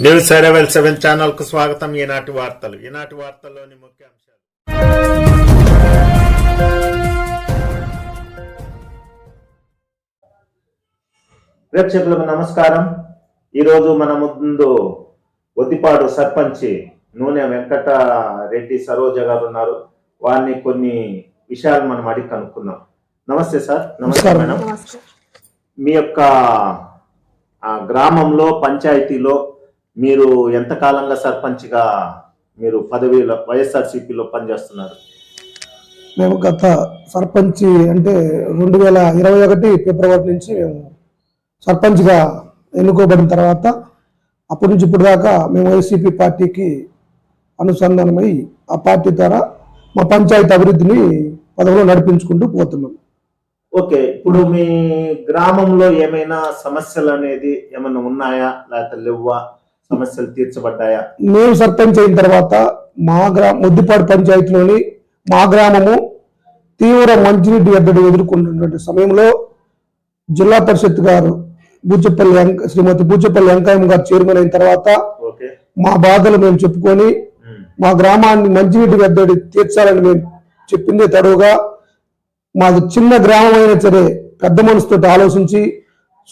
News arrival seven ఛానల్కు స్వాగతం ఈనాటి వార్తలు ఈనాటి వార్తల్లోని ముఖ్య అంశాలు ప్రేక్షకులకు నమస్కారం. ఈరోజు మన ముందు ఒద్దిపాడు సర్పంచ్ నూనె వెంకట రెడ్డి సరోజ గారు ఉన్నారు. వారిని కొన్ని విషయాలు మనం అడిగి కనుక్కుందాం. నమస్తే సార్. నమస్తే నమస్కారం. మేడం. మీ యొక్క ఆ, గ్రామంలో పంచాయతీలో మీరు ఎంత కాలంగా సర్పంచ్గా మీరు పదవిలో వైఎస్ఆర్సీపీలో పనిచేస్తున్నారు? మేము గత సర్పంచ్ అంటే రెండు వేల ఇరవై ఒకటి ఫిబ్రవరి నుంచి మేము సర్పంచ్గా ఎన్నుకోబడిన తర్వాత అప్పటి నుంచి ఇప్పుడు దాకా మేము వైసీపీ పార్టీకి అనుసంధానమై ఆ పార్టీ ద్వారా మా పంచాయతీ అభివృద్ధిని పదవిలో నడిపించుకుంటూ పోతున్నాం. ఓకే ఇప్పుడు మీ గ్రామంలో ఏమైనా సమస్యలు అనేది ఏమైనా ఉన్నాయా? లేకపోతే లేవా? సమస్యలు తీర్చబడ్డాయా? మేము సర్పంచ్ అయిన తర్వాత మా గ్రా ముద్దిపాడు పంచాయతీలోని మా గ్రామము తీవ్ర మంచినీటి ఎద్దడి ఎదుర్కొంటున్నటువంటి సమయంలో జిల్లా పరిషత్ గారు బూచపల్లి శ్రీమతి బూచపల్లి వెంకయ్య గారు చైర్మన్ అయిన తర్వాత మా బాధలు మేము చెప్పుకొని మా గ్రామాన్ని మంచినీటి ఎద్దడి తీర్చాలని మేము చెప్పిందే తడువుగా మాది చిన్న గ్రామం అయినా సరే పెద్ద మనసుతో ఆలోచించి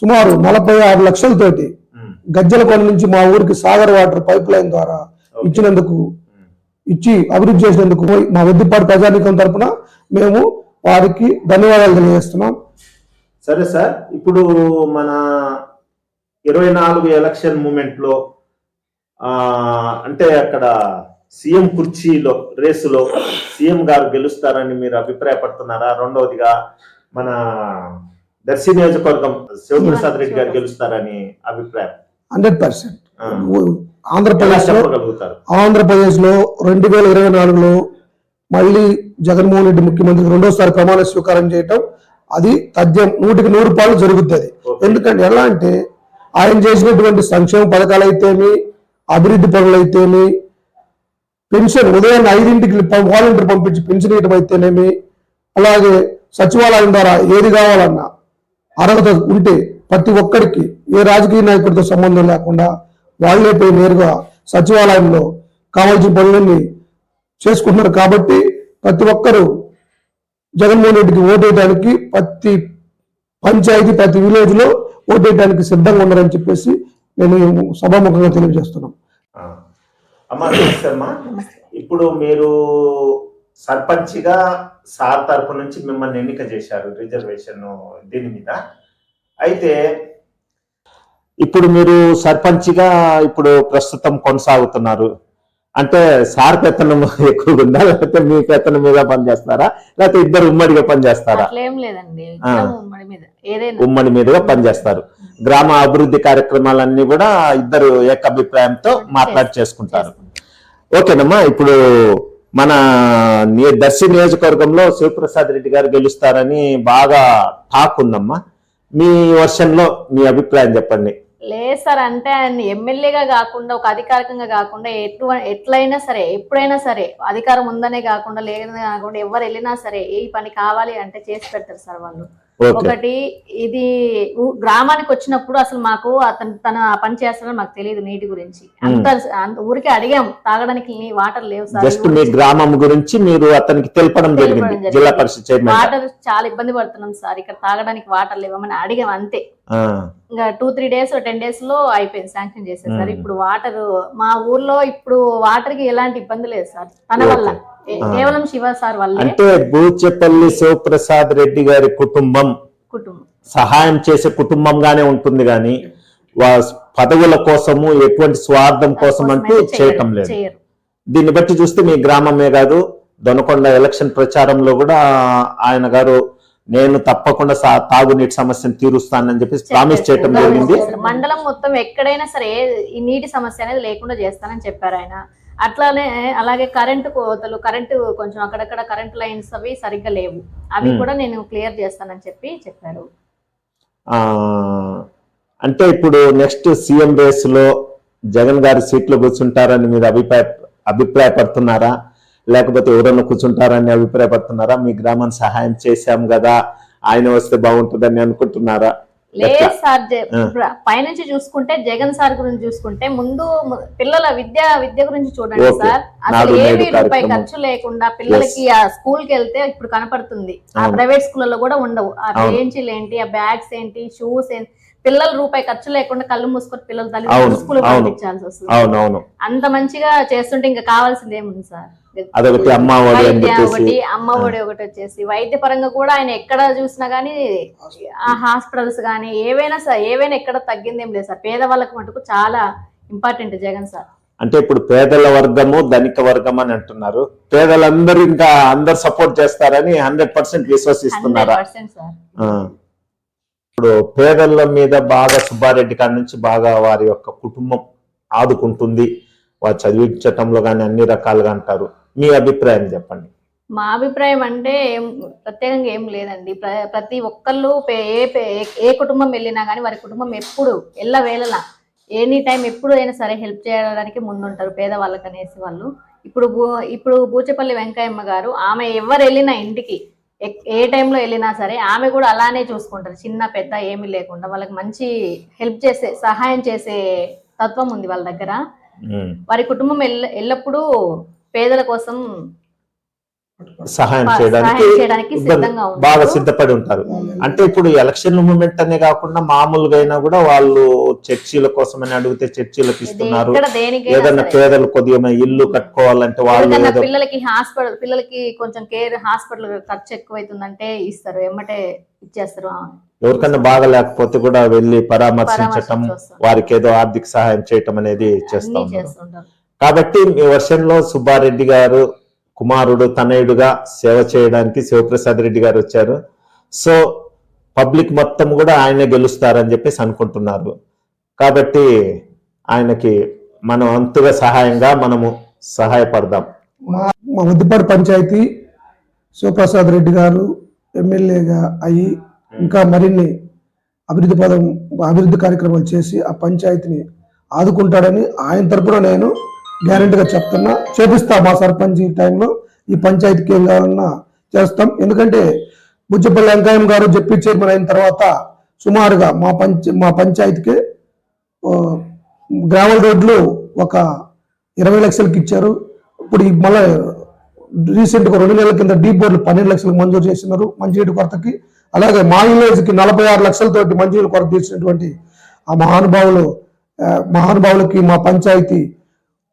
సుమారు నలభై ఆరు లక్షలతోటి గజ్జలకొండ నుంచి మా ఊరికి సాగర్ వాటర్ పైప్ లైన్ ద్వారా ఇచ్చినందుకు. ఇచ్చి అభివృద్ధి చేసినందుకు మా వద్దిపాటి ప్రజానీకం తరపున మేము వారికి ధన్యవాదాలు తెలియజేస్తున్నాం. సరే సార్ ఇప్పుడు మన ఇరవై నాలుగు ఎలక్షన్ మూమెంట్లో ఆ అంటే అక్కడ సీఎం కుర్చీలో రేసులో సీఎం గారు గెలుస్తారని మీరు అభిప్రాయపడుతున్నారా? రెండవదిగా మన దర్శి నియోజకవర్గం శివప్రసాద్ రెడ్డి గారు గెలుస్తారని అభిప్రాయం. Hundred percent. ఆ, ఎలా ఆంధ్రప్రదేశ్లో చెప్పగలుగుతారు. ఆంధ్రప్రదేశ్లో రెండు వేల ఇరవై నాలుగులో మళ్ళీ జగన్మోహన్ రెడ్డి ముఖ్యమంత్రి రెండోసారి ప్రమాణ స్వీకారం చేయటం అది తథ్యం నూటికి నూరు పాలు జరుగుతుంది. ఎందుకంటే ఎలా అంటే ఆయన చేసినటువంటి సంక్షేమ పథకాలు అయితేమి అభివృద్ధి పనులు అయితేమి పెన్షన్ ఉదయం ఐదింటికి వాలంటీర్ పంపించి పెన్షన్ ఇవ్వడం అయితేనేమి అలాగే సచివాలయం ద్వారా ఏది కావాలన్నా అర్హత ఉంటే ప్రతి ఒక్కరికి ఏ రాజకీయ నాయకుడితో సంబంధం లేకుండా వాళ్ళే పోయి నేరుగా సచివాలయంలో కావాల్సిన పనులన్నీ చేసుకుంటున్నారు. కాబట్టి ప్రతి ఒక్కరూ జగన్మోహన్ రెడ్డికి ఓటేయడానికి ప్రతి పంచాయతీ ప్రతి విలేజ్లో ఓటేయడానికి సిద్ధంగా ఉన్నారని చెప్పేసి నేను సభాముఖంగా తెలియజేస్తున్నాం. అమ్మా అమ్మా ఇప్పుడు మీరు సర్పంచ్గా సార్ తరపు నుంచి మిమ్మల్ని ఎన్నిక చేశారు రిజర్వేషన్ దీని మీద. అయితే ఇప్పుడు మీరు సర్పంచ్గా ఇప్పుడు ప్రస్తుతం కొనసాగుతున్నారు. అంటే సార్ పెత్తనం ఎక్కువగా ఉందా? లేకపోతే మీ పెత్తనం మీద పనిచేస్తారా లేకపోతే ఇద్దరు ఉమ్మడిగా పనిచేస్తారా? ఉమ్మడి మీదుగా పనిచేస్తారు. గ్రామ అభివృద్ధి కార్యక్రమాలన్నీ కూడా ఇద్దరు ఏకాభిప్రాయంతో మాట్లాడి చేసుకుంటారు. ఓకేనమ్మా ఇప్పుడు మన దర్శి నియోజకవర్గంలో శివప్రసాద్ రెడ్డి గారు గెలుస్తారని బాగా టాక్ ఉందమ్మా. మీ వర్షన్లో మీ అభిప్రాయం చెప్పండి. లేదు సార్ అంటే ఆయన ఎమ్మెల్యేగా కాకుండా ఒక అధికారికంగా కాకుండా ఎటు ఎట్లయినా సరే ఎప్పుడైనా సరే అధికారం ఉందనే కాకుండా లేదనే కాకుండా ఎవరు వెళ్ళినా సరే ఏ పని కావాలి అంటే చేసి పెడతారు సార్ వాళ్ళు. ఒకటి ఇది గ్రామానికి వచ్చినప్పుడు అసలు మాకు అతను తన పని చేస్తాడని మాకు తెలియదు నీటి గురించి. అంత ఊరికే అడిగాం తాగడానికి వాటర్ లేవు సార్ జస్ట్ మీ గ్రామం గురించి మీరు అతనికి తెలపడం జరిగింది. జిల్లా పరిషత్ చైర్మన్ వాటర్ చాలా ఇబ్బంది పడుతున్నాం సార్ ఇక్కడ తాగడానికి వాటర్ లేవమని అడిగాం అంతే. ఇంకా టూ త్రీ డేస్ టెన్ డేస్లో అయిపోయింది శాంక్షన్ చేసేది సార్ మ్మ్. ఇప్పుడు వాటర్ మా ఊర్లో ఇప్పుడు వాటర్కి ఎలాంటి ఇబ్బంది లేదు సార్ తన వల్ల. కేవలం శివ సార్ వల్లే అంటే బూచెపల్లి శివప్రసాద్ రెడ్డి గారి కుటుంబం కుటుంబం. సహాయం చేసే కుటుంబంగానే ఉంటుంది కానీ పదవుల కోసము ఎటువంటి స్వార్థం కోసం అంటూ చేయటం లేదు. దీన్ని బట్టి చూస్తే మీ గ్రామమే కాదు దొనకొండ ఎలక్షన్ ప్రచారంలో కూడా ఆయన గారు నేను తప్పకుండా తాగునీటి సమస్యను తీరుస్తానని చెప్పి ప్రామిస్ చేయటం. జరిగింది. మండలం మొత్తం ఎక్కడైనా సరే ఈ నీటి సమస్య అనేది లేకుండా చేస్తానని చెప్పారు ఆయన. అట్లానే అలాగే కరెంటు కోతలు కరెంటు కొంచెం అక్కడక్కడ కరెంట్ లైన్స్ అవి సరిగ్గా లేవు. అవి. కూడా నేను క్లియర్ చేస్తానని చెప్పి చెప్పారు. ఆ అంటే ఇప్పుడు నెక్స్ట్ సీఎం రేస్లో జగన్ గారి సీట్లో కూర్చుంటారని మీరు అభిప్రాయ అభిప్రాయపడుతున్నారా? లేకపోతే ఎవరన్నా కూర్చుంటారని అభిప్రాయపడుతున్నారా? మీ గ్రామాన్ని సహాయం చేశాం కదా ఆయన వస్తే బాగుంటుందని అనుకుంటున్నారా? లేదు సార్ పైనుంచి చూసుకుంటే జగన్ సార్ గురించి చూసుకుంటే ముందు పిల్లల విద్య విద్య గురించి చూడండి. సార్. అసలు ఏమి రూపాయి. ఖర్చు లేకుండా పిల్లలకి ఆ స్కూల్కి వెళ్తే ఇప్పుడు కనపడుతుంది. ఆ. ప్రైవేట్ స్కూళ్ళలో కూడా ఉండవు. ఆ. బెంచీలు ఏంటి? ఆ బ్యాగ్స్ ఏంటి? షూస్ ఏంటి? పిల్లలు రూపాయి ఖర్చు లేకుండా కళ్ళు మూసుకొని పిల్లలు తల్లిదండ్రులు స్కూల్. పంపించాల్సి వస్తుంది. అవునవును అంత మంచిగా చేస్తుంటే ఇంకా కావాల్సింది ఏముంది సార్? అదొకటి అమ్మ ఒకటి అమ్మ ఒడి ఒకటి వచ్చేసి. వైద్య పరంగా కూడా ఆయన ఎక్కడ చూసినా గానీ ఆ హాస్పిటల్స్ గానీ ఏవైనా సార్ ఏవైనా ఎక్కడ తగ్గింది ఏం లేదు సార్. పేదవాళ్ళకి మటుకు చాలా ఇంపార్టెంట్ జగన్ సార్. అంటే ఇప్పుడు పేదల వర్గము ధనిక వర్గం అని అంటున్నారు. పేదలందరూ ఇంకా అందరు సపోర్ట్ చేస్తారని హండ్రెడ్ పర్సెంట్ విశ్వసిస్తున్నారా. ఇప్పుడు పేదల మీద బాగా సుబ్బారెడ్డి కాడి నుంచి బాగా వారి యొక్క కుటుంబం ఆదుకుంటుంది. వారు చదివించటంలో కానీ అన్ని రకాలుగా అంటారు. మీ అభిప్రాయం చెప్పండి. మా అభిప్రాయం అంటే ఏం ప్రత్యేకంగా ఏం లేదండి. ప్ర- ప్రతి ఒక్కళ్ళు ఏ పే- ఏ- కుటుంబం వెళ్ళినా కానీ వారి కుటుంబం ఎప్పుడు ఎల్ల వేళలా ఎనీ టైం ఎప్పుడు అయినా సరే హెల్ప్ చేయడానికి ముందుంటారు పేదవాళ్ళకి అనేసి వాళ్ళు. ఇప్పుడు ఇప్పుడు బూచపల్లి వెంకయ్యమ్మ గారు ఆమె ఎవరు వెళ్ళినా ఇంటికి ఏ టైంలో వెళ్ళినా సరే ఆమె కూడా అలానే చూసుకుంటారు చిన్న పెద్ద ఏమీ లేకుండా వాళ్ళకి మంచి హెల్ప్ చేసే సహాయం చేసే తత్వం ఉంది వాళ్ళ దగ్గర. వారి కుటుంబం ఎల్ల ఎల్లప్పుడూ పేదల కోసం సహాయం చేయడానికి. బాగా సిద్ధపడి ఉంటారు. అంటే ఇప్పుడు ఎలక్షన్ మూమెంట్ అనే కాకుండా మామూలుగా అయినా కూడా వాళ్ళు చర్చీల కోసం అని అడిగితే చర్చీలకు ఇస్తున్నారు. సరే. పేదలు కొద్దిగా ఇల్లు కట్టుకోవాలంటే వాళ్ళు పిల్లలకి హాస్పిటల్ పిల్లలకి కొంచెం కేర్ హాస్పిటల్ ఖర్చు ఎక్కువైతుందంటే ఇస్తారు. ఎమ్మటే ఇచ్చేస్తారు. ఎవరికన్నా బాగా లేకపోతే కూడా వెళ్ళి పరామర్శించటం. వారికి ఏదో ఆర్థిక సహాయం చేయటం అనేది చేస్తా కాబట్టి మీ వర్షంలో సుబ్బారెడ్డి గారు కుమారుడు తనయుడుగా సేవ చేయడానికి శివప్రసాద్ రెడ్డి గారు వచ్చారు. సో పబ్లిక్ మొత్తం కూడా ఆయనే గెలుస్తారని చెప్పేసి అనుకుంటున్నారు. కాబట్టి ఆయనకి మనం అంతుగా సహాయంగా మనము సహాయపడదాం. మా మా ముద్దిపాడు పంచాయతీ శివప్రసాద్ రెడ్డి గారు ఎమ్మెల్యేగా అయ్యి ఇంకా మరిన్ని అభివృద్ధి పదం అభివృద్ధి కార్యక్రమాలు చేసి ఆ పంచాయతీని ఆదుకుంటాడని ఆయన తరపున నేను గ్యారెంటీగా చెప్తున్నా. చేపిస్తా మా సర్పంచ్ ఈ టైంలో. ఈ పంచాయతీకి ఏం కావాలన్నా చేస్తాం. ఎందుకంటే బుజ్జపల్లి వెంకయ్యం గారు జెపీ చైర్మన్ అయిన తర్వాత సుమారుగా మా పంచ మా పంచాయతీకి ఓ, గ్రావెల్ రోడ్లు ఒక ఇరవై లక్షలకి ఇచ్చారు. ఇప్పుడు మళ్ళీ రీసెంట్గా రెండు నెలల కింద డీప్ బోర్డులు పన్నెండు లక్షలకు మంజూరు చేస్తున్నారు మంచినీటి కొరతకి. అలాగే మా విలేజ్కి నలభై ఆరు లక్షలతోటి మంచినీటి కొరత తీసినటువంటి ఆ మహానుభావులు మహానుభావులకి మా పంచాయతీ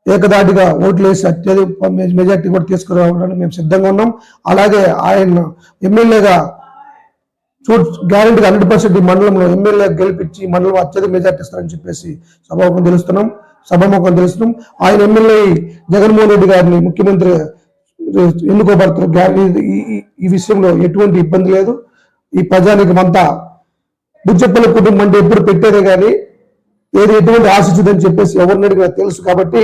ఏకదాటిగా ఓట్లు వేసి అత్యధిక మెజార్టీ కూడా తీసుకురావడానికి మేము సిద్ధంగా ఉన్నాం. అలాగే ఆయన ఎమ్మెల్యేగా చూ గ్యారెంటీగా హండ్రెడ్ పర్సెంట్ ఈ మండలంలో ఎమ్మెల్యే గెలిపించి మండలం అత్యధిక మెజార్టీ ఇస్తారని చెప్పేసి సభాముఖం తెలుస్తున్నాం. సభాముఖం తెలుస్తున్నాం. ఆయన ఎమ్మెల్యే జగన్మోహన్ రెడ్డి గారిని ముఖ్యమంత్రి ఎన్నుకోబడుతున్న గ్యారంటీ ఈ- ఈ- విషయంలో ఎటువంటి ఇబ్బంది లేదు. ఈ ప్రజానికి అంతా బుజ్జప్పల కుటుంబం అంటే ఎప్పుడు పెట్టేదే కానీ ఏది ఎటువంటి ఆశించదని చెప్పేసి ఎవరిని అడిగినా తెలుసు కాబట్టి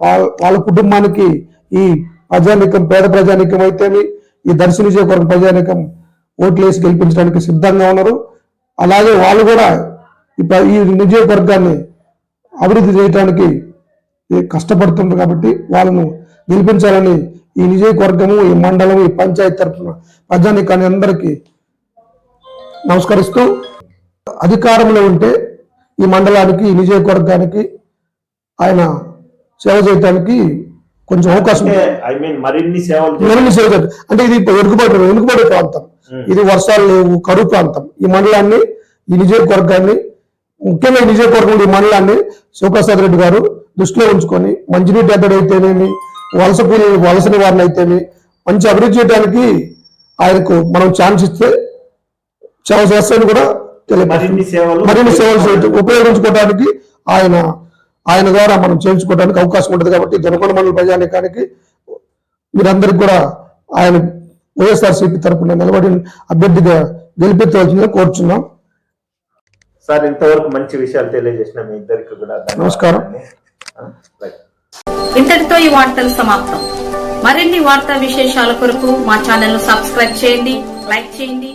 వాళ్ళ వాళ్ళ కుటుంబానికి ఈ ప్రజానికం పేద ప్రజానికం అయితేమి ఈ దర్శన నియోజకవర్గం ప్రజానికం ఓట్లు వేసి గెలిపించడానికి సిద్ధంగా ఉన్నారు. అలాగే వాళ్ళు కూడా ఈ ఈ నియోజకవర్గాన్ని అభివృద్ధి చేయడానికి ఈ కష్టపడుతున్నారు కాబట్టి వాళ్ళను గెలిపించాలని ఈ నియోజకవర్గము ఈ మండలం ఈ పంచాయతీ తరఫున ప్రజానికాన్ని అందరికీ నమస్కరిస్తూ అధికారంలో ఉంటే ఈ మండలానికి ఈ నియోజకవర్గానికి ఆయన సేవ చేయడానికి కొంచెం అవకాశం అంటే ఐ మీన్ మరిన్ని సేవలు మరిన్ని సేవ. అంటే ఇది వెనుకబడి వెనుకబడి ప్రాంతం. ఇది వర్షాలు లేవు కరువు ప్రాంతం. ఈ మండలాన్ని ఈ నియోజకవర్గాన్ని ముఖ్యంగా ఈ నియోజకవర్గం ఈ మండలాన్ని శివప్రసాద్ రెడ్డి గారు దృష్టిలో ఉంచుకొని మంచినీటి అద్దడి అయితేనేమి వలస కూలి వలస నివారణ అయితేమి మంచి అభివృద్ధి చేయడానికి ఆయనకు మనం ఛాన్స్ ఇస్తే చాలా చేస్తాను కూడా తెలియదు మరిన్ని సేవలు మరిన్ని సేవలు ఉపయోగించుకోవడానికి ఆయన ఆయన ద్వారా మనం చేయించుకోవడానికి అవకాశం ఉంటుంది కాబట్టి దొనకొండ మండల ప్రజానికానికి మీరందరికీ కూడా ఆయన వైఎస్ఆర్సీపీ తరపున నిలబడి అభ్యర్థిగా గెలిపించవలసిందిగా కోరుచున్నాం సార్ ఇంతవరకు మంచి విషయాలు తెలియజేసిన మీ ఇద్దరికి కూడా. నమస్కారం. ఇంతటితో ఈ వార్తలు సమాప్తం మరిన్ని వార్తా విశేషాల కొరకు మా ఛానల్ను సబ్స్క్రైబ్ చేయండి లైక్ చేయండి